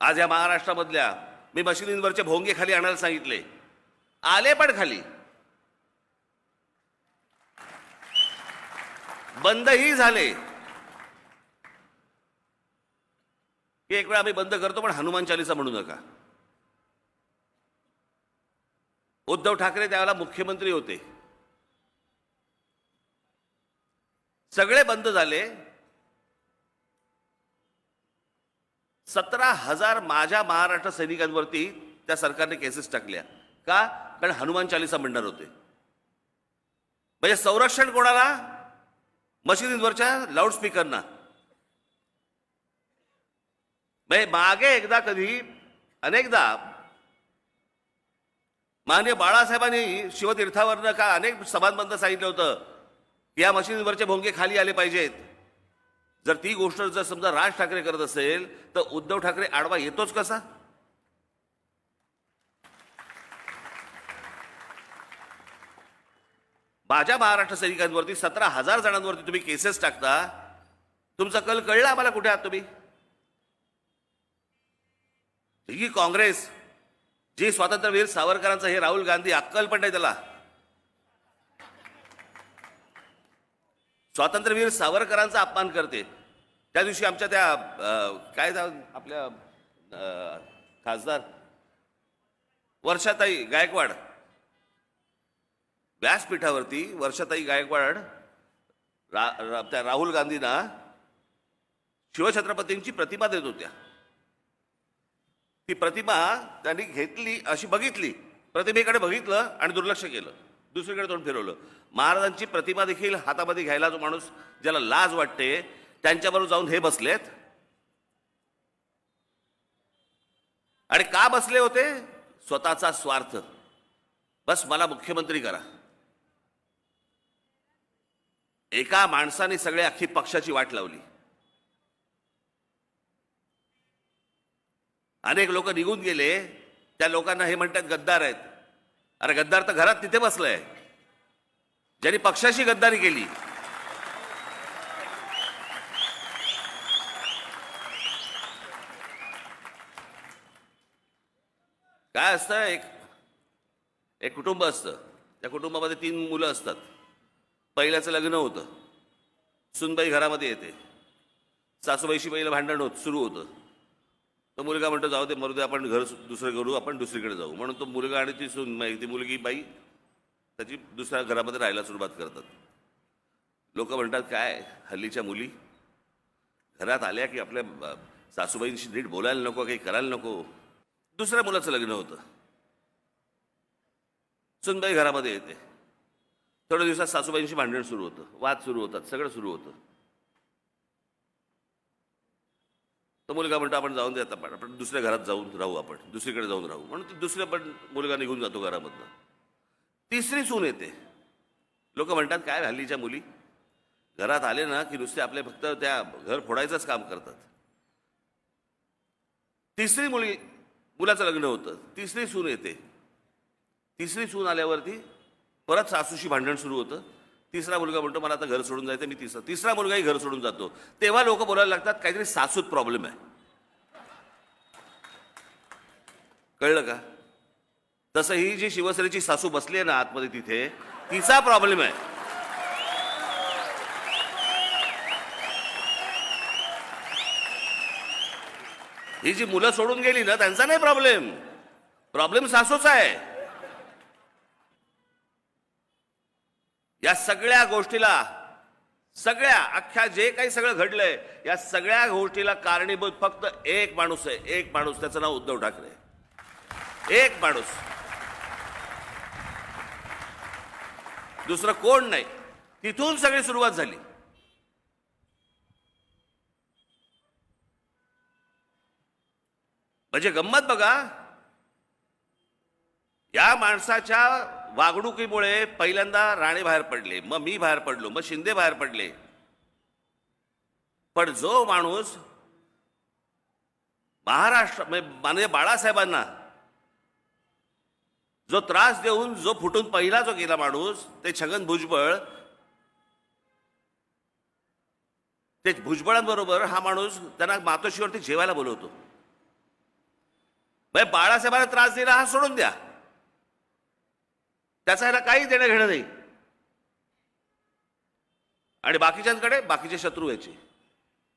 आज या महाराष्ट्रामधल्या मी मशिनींवरचे भोंगे खाली आणायला सांगितले. आले पण खाली. बंदही झाले. की एक वेळा आम्ही बंद करतो पण हनुमान चालिसा म्हणू नका. उद्धव ठाकरे त्यावेळेला मुख्यमंत्री होते. सगळे बंद झाले. सतरा हजार माझ्या महाराष्ट्र सैनिकांवरती त्या सरकारने केसेस टाकल्या. का? कारण हनुमान चालिसा म्हणणार होते. म्हणजे संरक्षण कोणाला? मशिदींवरच्या लाऊडस्पीकरना म्हणजे मागे एकदा कधी अनेकदा माननीय बाळासाहेबांनी शिवतीर्थावरनं का अनेक सभांबंद सांगितलं होतं की या मशिदींवरचे भोंगे खाली आले पाहिजेत. जर ती गोष्ट जर समजा राज ठाकरे करत असेल तर उद्धव ठाकरे आडवा येतोच कसा? माझ्या महाराष्ट्र सैनिकांवरती सतरा हजार जणांवरती तुम्ही केसेस टाकता. तुमचा कल कळला आम्हाला कुठे आहात तुम्ही? ही काँग्रेस जी स्वातंत्र्यवीर सावरकरांचं हे राहुल गांधी अक्कल पण नाही त्याला. स्वातंत्र्यवीर सावरकरांचा अपमान करते. त्या दिवशी आमच्या त्या अं, काय आपल्या अं, खासदार? वर्षाताई गायकवाड. व्यासपीठावरती वर्षाताई गायकवाड रा, रा, त्या राहुल गांधींना शिवछत्रपतींची प्रतिमा देत होत्या. ती प्रतिमा त्यांनी घेतली अशी बघितली प्रतिमेकडे बघितलं आणि दुर्लक्ष केलं. दुसरीकडे तोंड फिरवलं. महाराजांची प्रतिमा देखील हातामध्ये घ्यायला जो माणूस ज्याला लाज वाटते त्यांच्याबरोबर जाऊन हे बसलेत. आणि का बसले होते? स्वतःचा स्वार्थ. बस मला मुख्यमंत्री करा. एका माणसाने सगळ्या अख्खी पक्षाची वाट लावली. अनेक लोक निघून गेले. त्या लोकांना हे म्हणतात गद्दार आहेत. अरे गद्दार तर घरात तिथे बसलाय. ज्यांनी पक्षाशी गद्दारी केली. काय असतं? एक एक कुटुंब असतं. त्या कुटुंबामध्ये तीन मुलं असतात. पहिल्याचं लग्न होतं. सुनबाई घरामध्ये येते. सासूबाईशी पहिलं भांडण होत सुरू होतं. तो मुलगा म्हणतो जाऊ दे मरू दे आपण घर दुसरं करू आपण दुसरीकडे जाऊ. म्हणून तो मुलगा आणि ती सून ती मुलगी बाई त्याची दुसऱ्या घरामध्ये राहायला सुरुवात करतात. लोक म्हणतात काय हल्लीच्या मुली? घरात आल्या की आपल्या सासूबाईंशी नीट बोलायला नको काही करायला नको. दुसऱ्या मुलाचं लग्न होतं. सुनबाई घरामध्ये येते. थोड्या दिवसात सासूबाईंशी भांडण सुरू होतं वाद सुरू होतात सगळं सुरू होतं. तो मुलगा म्हणतो आपण जाऊन देत आपण पण आपण दुसऱ्या घरात जाऊन राहू आपण दुसरीकडे जाऊन राहू. म्हणून दुसऱ्या पण मुलगा निघून जातो घरामधनं. तिसरी सून येते. लोक म्हणतात काय हल्लीच्या मुली? घरात आले ना की नुसते आपले फक्त त्या घर फोडायचंच काम करतात. तिसरी मुली मुलाचं लग्न होतं. तिसरी सून येते. तिसरी सून आल्यावरती परत सासूशी भांडण सुरू होतं. तिसरा मुलगा म्हणतो मला आता घर सोडून जायचं मी तिसरा तिसरा मुलगाही घर सोडून जातो. तेव्हा लोक बोलायला लागतात काहीतरी सासूत प्रॉब्लेम आहे. कळलं का? तसं ही जी शिवसेनेची सासू बसली आहे ना आतमध्ये तिथे तिचा प्रॉब्लेम आहे. ही जी मुलं सोडून गेली ना त्यांचा नाही प्रॉब्लेम प्रॉब्लेम सासूचा आहे. या सगळ्या गोष्टीला सगळ्या अख्ख्या जे काही सगळं घडलंय या सगळ्या गोष्टीला कारणीभूत फक्त एक माणूस आहे एक माणूस त्याचं नाव उद्धव ठाकरे. एक माणूस. दुसरं कोण नाही. तिथून सगळी सुरुवात झाली. म्हणजे गंमत बघा. या माणसाच्या वागणुकीमुळे पहिल्यांदा राणे बाहेर पडले मग मी बाहेर पडलो मग शिंदे बाहेर पडले. पण जो माणूस महाराष्ट्र म्हणजे माननीय बाळासाहेबांना जो त्रास देऊन जो फुटून पहिला जो गेला माणूस ते छगन भुजबळ ते भुजबळांबरोबर हा माणूस त्यांना मातोश्रीवरती जेवायला बोलवतो. म्हणजे बाळासाहेबांना त्रास दिला हा सोडून द्या. त्याचा ह्याला काही देणं घेणं नाही. आणि बाकीच्यांकडे बाकीचे शत्रू यायचे.